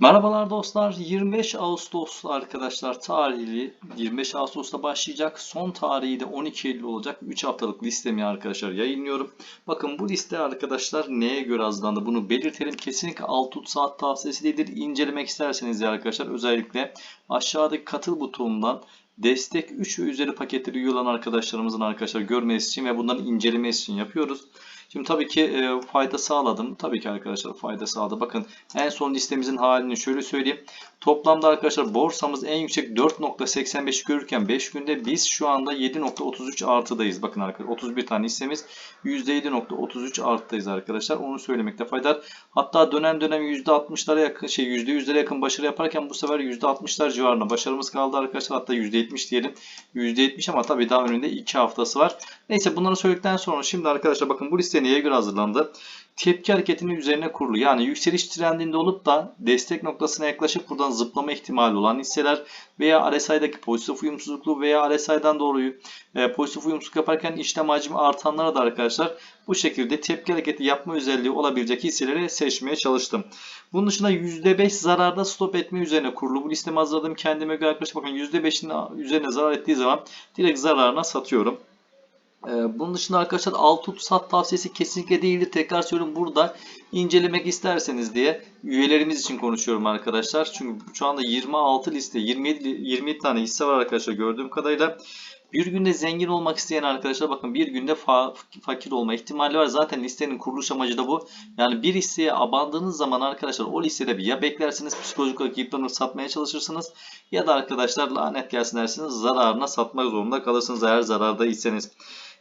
Merhabalar dostlar. 25 Ağustos arkadaşlar tarihli 25 Ağustos'ta başlayacak. Son tarihi de 12 Eylül olacak. 3 haftalık listemi arkadaşlar yayınlıyorum. Bakın bu liste arkadaşlar neye göre hazırlandı? Bunu belirtelim. Kesinlikle alt tut saat tavsiyesi değildir. İncelemek isterseniz arkadaşlar özellikle aşağıdaki katıl butonundan destek 3 ve üzeri paketleri üye olan arkadaşlarımızın arkadaşlar görmesi için ve bunların incelemesi için yapıyoruz. Şimdi tabii ki e, fayda sağladım. Tabii ki arkadaşlar fayda sağladı. Bakın en son listemizin halini şöyle söyleyeyim. Toplamda arkadaşlar borsamız en yüksek 4.85 görürken 5 günde biz şu anda 7.33 artıdayız. Bakın arkadaşlar 31 tane hissemiz %7.33 artıdayız arkadaşlar. Onu söylemekte fayda var. Hatta dönem dönem %60'lara yakın şey %100'lere yakın başarı yaparken bu sefer %60'lar civarında başarımız kaldı arkadaşlar. Hatta %70 diyelim. %70 ama tabii daha önünde 2 haftası var. Neyse bunları söyledikten sonra şimdi arkadaşlar bakın bu liste neye göre hazırlandı? Tepki hareketinin üzerine kurulu. Yani yükseliş trendinde olup da destek noktasına yaklaşıp buradan zıplama ihtimali olan hisseler veya RSI'daki pozitif uyumsuzluklu veya RSI'dan doğruyu e, pozitif uyumsuzluk yaparken işlem hacmi artanlara da arkadaşlar bu şekilde tepki hareketi yapma özelliği olabilecek hisseleri seçmeye çalıştım. Bunun dışında %5 zararda stop etme üzerine kurulu. Bu listemi hazırladım kendime göre arkadaşlar bakın %5'in üzerine zarar ettiği zaman direkt zararına satıyorum. Ee, bunun dışında arkadaşlar alt tut sat tavsiyesi kesinlikle değildir. Tekrar söylüyorum burada incelemek isterseniz diye üyelerimiz için konuşuyorum arkadaşlar. Çünkü şu anda 26 liste 27, 27 tane hisse var arkadaşlar gördüğüm kadarıyla. Bir günde zengin olmak isteyen arkadaşlar bakın bir günde fa fakir olma ihtimali var. Zaten listenin kuruluş amacı da bu. Yani bir hisseye abandığınız zaman arkadaşlar o listede ya beklersiniz psikolojik olarak yıpranır satmaya çalışırsınız ya da arkadaşlar lanet gelsin dersiniz zararına satmak zorunda kalırsınız eğer zarardaysanız.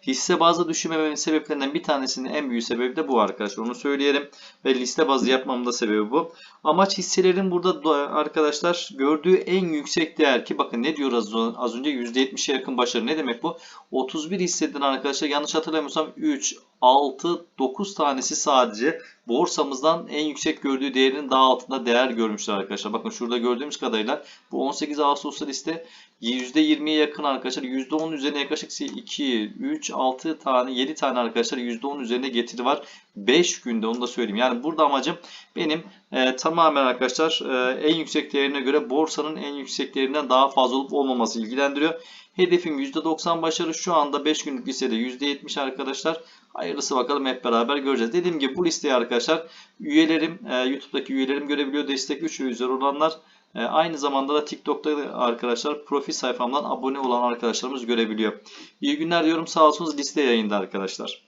Hisse bazlı düşürmememin sebeplerinden bir tanesinin en büyük sebebi de bu arkadaşlar. Onu söyleyelim. Ve liste bazlı yapmamın da sebebi bu. Amaç hisselerin burada arkadaşlar gördüğü en yüksek değer ki bakın ne diyor az önce %70'e yakın başarı. Ne demek bu? 31 hisseden arkadaşlar yanlış hatırlamıyorsam 3, 6, 9 tanesi sadece borsamızdan en yüksek gördüğü değerin daha altında değer görmüşler arkadaşlar. Bakın şurada gördüğümüz kadarıyla bu 18 Ağustos'ta liste %20'ye yakın arkadaşlar. %10 üzerine yaklaşık 2, 3, 6 tane 7 tane arkadaşlar %10 üzerine getiri var. 5 günde onu da söyleyeyim. Yani burada amacım benim e, tamamen arkadaşlar e, en yüksek değerine göre borsanın en yüksek değerinden daha fazla olup olmaması ilgilendiriyor. Hedefim %90 başarı şu anda 5 günlük listede %70 arkadaşlar. Hayırlısı bakalım hep beraber göreceğiz. Dediğim gibi bu listeyi arkadaşlar üyelerim, e, YouTube'daki üyelerim görebiliyor. Destek 3 ve üzeri olanlar. E, aynı zamanda da TikTok'ta arkadaşlar profil sayfamdan abone olan arkadaşlarımız görebiliyor. İyi günler diyorum. Sağ liste yayında arkadaşlar.